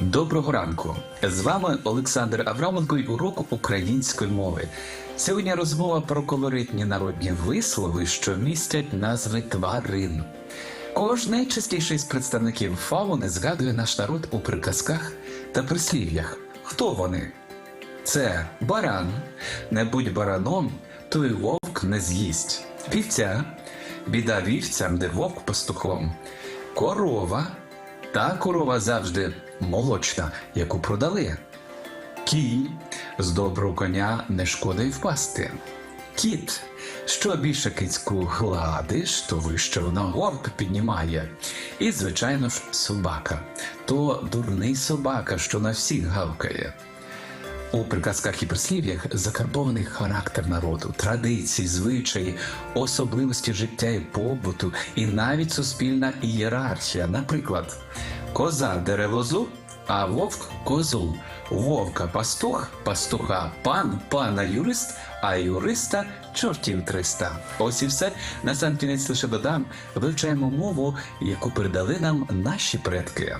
Доброго ранку! З вами Олександр Авраменко і урок української мови. Сьогодні розмова про колоритні народні вислови, що містять назви тварин. Кого ж найчастіше з представників фауни згадує наш народ у приказках та прислів'ях? Хто вони? Це баран. Не будь бараном, то й вовк не з'їсть. Вівця. Біда вівцям, де вовк пастухом. Корова. Та корова завжди молочна, яку продали. Кінь з доброго коня не шкода впасти. Кіт. Що більше кицьку гладиш, то вище вона горб піднімає. І, звичайно ж, собака. То дурний собака, що на всіх гавкає. У приказках і прислів'ях закарбований характер народу, традиції, звичаї, особливості життя і побуту, і навіть суспільна ієрархія. Наприклад, коза дере лозу, а вовк козу. Вовка пастух, пастуха пан, пана юрист, а юриста чортів триста. Ось і все. На сам кінець лише додам, вивчаємо мову, яку передали нам наші предки.